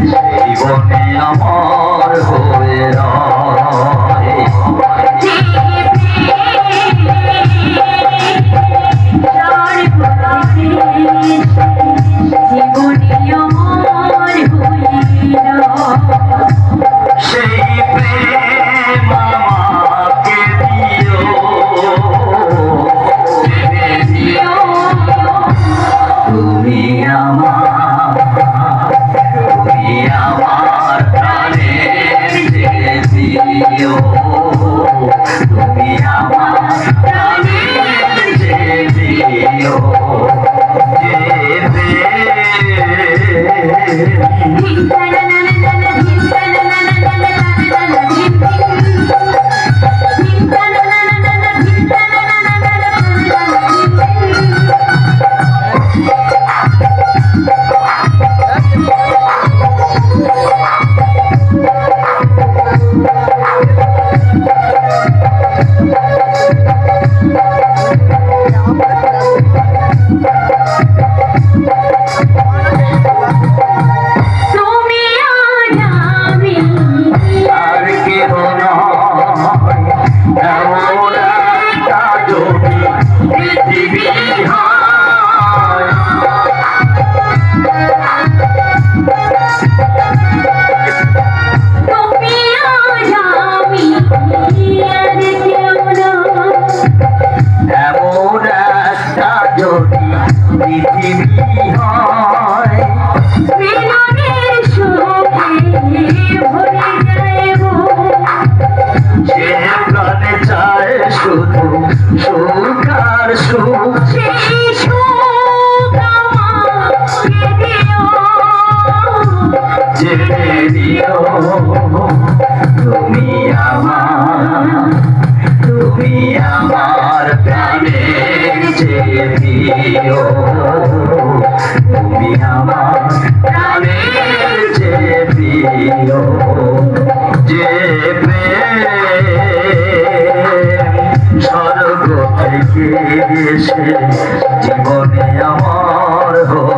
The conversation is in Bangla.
জীবনে আমার হয়ে Oh, তুমি আমার তুমি আমার প্রাণে দিও তুমি আমার প্রাণে দিও যে স্বর্গ থেকে এসে জীবনে আমার হোক